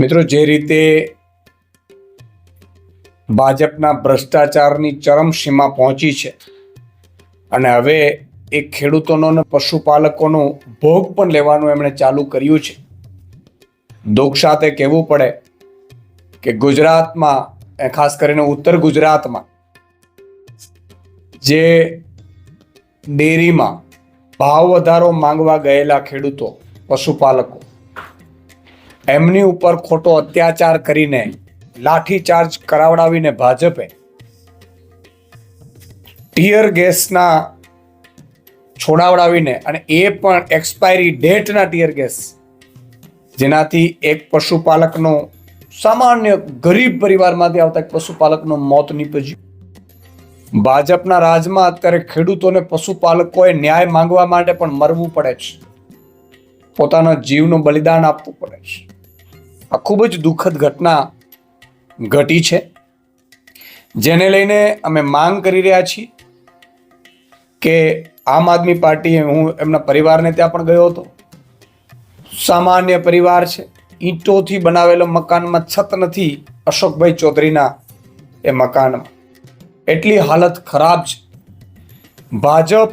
મિત્રો, જે રીતે ભાજપના ભ્રષ્ટાચારની ચરમસીમા પહોંચી છે અને હવે એ ખેડૂતોનો અને પશુપાલકોનો ભોગ પણ લેવાનું એમણે ચાલુ કર્યું છે. દુઃખ સાથે કહેવું પડે કે ગુજરાતમાં ખાસ કરીને ઉત્તર ગુજરાતમાં, જે ડેરીમાં ભાવ વધારો માંગવા ગયેલા ખેડૂતો, પશુપાલકો એમની ઉપર ખોટો અત્યાચાર કરીને લાઠીચાર્જ કરાવડાવીને ભાજપે ટીયર ગેસના છોડાવડાવીને અને એ પણ એક્સપાયરી ડેટના ટીયર ગેસ, જેનાથી એક પશુપાલકનો સામાન્ય ગરીબ પરિવારમાંથી આવતા એક પશુપાલકનું મોત નીપજ્યું. ભાજપના રાજમાં અત્યારે ખેડૂતોને પશુપાલકોએ ન્યાય માંગવા માટે પણ મરવું પડે છે. પોતાના જીવનું બલિદાન આપવું પડે છે. આ ખૂબ જ દુઃખદ ઘટના ઘટી છે. જેને લઈને અમે માંગ કરી રહ્યા છીએ કે આમ આદમી પાર્ટી હું એમના પરિવારને ત્યાં પણ ગયો હતો. સામાન્ય પરિવાર છે. ઈંટોથી બનાવેલો મકાનમાં છત નથી અશોકભાઈ ચૌધરીના એ મકાનમાં. એટલી હાલત ખરાબ છે. ભાજપ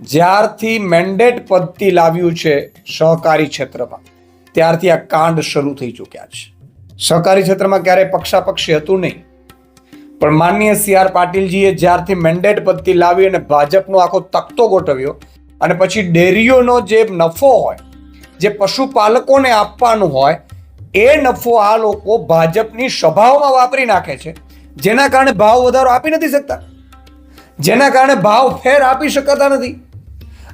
જ્યારથી મેન્ડેટ પદથી લાવ્યું છે સહકારી ક્ષેત્રમાં. ત્યારથી આ કાંડ શરૂ થઈ ચૂક્યા છે. સહકારી ક્ષેત્રમાં ક્યારેય પક્ષાપક્ષી હતું નહીં. પણ માનનીય સી આર પાટીલજીએ જ્યારથી મેન્ડેટ પદથી લાવી અને ભાજપનો આખો તખતો ગોઠવ્યો અને પછી ડેરીઓનો જે નફો હોય, જે પશુપાલકોને આપવાનું હોય, એ નફો આ લોકો ભાજપની સભાઓમાં વાપરી નાખે છે. જેના કારણે ભાવ વધારો આપી નથી શકતા. જેના કારણે ભાવ ફેર આપી શકાતા નથી.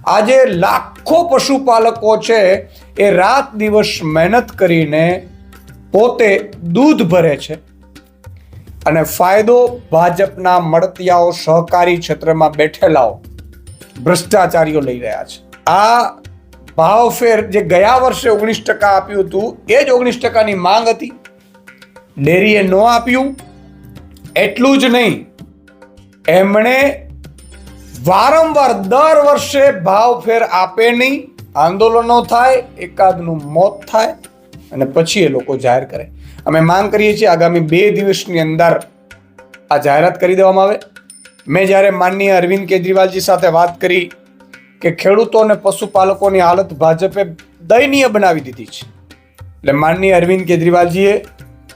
આજે લાખો પશુપાલકો છે, એ રાત દિવસ મહેનત કરીને પોતે દૂધ ભરે છે. અને ફાયદો ભાજપના મળતિયાઓ સહકારી ક્ષેત્રમાં બેઠેલાઓ, ભ્રષ્ટાચારીઓ લઈ રહ્યા છે. આ ભાવ ફેર જે ગયા વર્ષે ઓગણીસ ટકા આપ્યું હતું, એ જ ઓગણીસ ટકાની માંગ હતી. ડેરીએ ન આપ્યું, એટલું જ નહીં, એમણે વારંવાર દર વર્ષે ભાવ ફેર આપે નહીં, આંદોલનો થાય, એકાદનું મોત થાય અને પછી એ લોકો જાહેર કરે. અમે માંગ કરીએ છીએ આગામી બે દિવસની અંદર આ જાહેરાત કરી દેવામાં આવે. મેં જ્યારે માનનીય અરવિંદ કેજરીવાલજી સાથે વાત કરી કે ખેડૂતો અને પશુપાલકોની હાલત ભાજપે દયનીય બનાવી દીધી છે. એટલે માનનીય અરવિંદ કેજરીવાલજીએ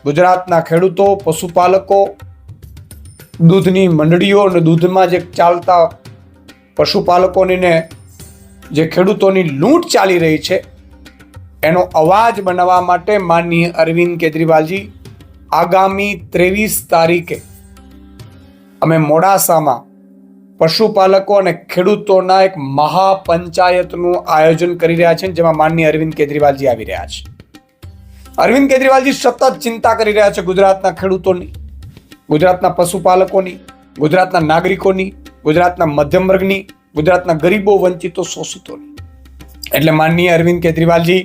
ગુજરાતના ખેડૂતો, પશુપાલકો, દૂધની મંડળીઓ અને દૂધમાં જે ચાલતા પશુપાલકોની ને જે ખેડૂતોની લૂંટ ચાલી રહી છે, એનો અવાજ બનાવવા માટે માનનીય અરવિંદ કેજરીવાલજી, આગામી ત્રેવીસ તારીખે અમે મોડાસામાં પશુપાલકો અને ખેડૂતોના એક મહાપંચાયતનું આયોજન કરી રહ્યા છે, જેમાં માનનીય અરવિંદ કેજરીવાલજી આવી રહ્યા છે. અરવિંદ કેજરીવાલજી સતત ચિંતા કરી રહ્યા છે ગુજરાતના ખેડૂતોની, ગુજરાતના પશુપાલકોની, ગુજરાતના નાગરિકોની ગુજરાતના મધ્યમ વર્ગની ગુજરાતના ગરીબો વંચિતો શોષિતોની એટલે માનનીય અરવિંદ કેજરીવાલજી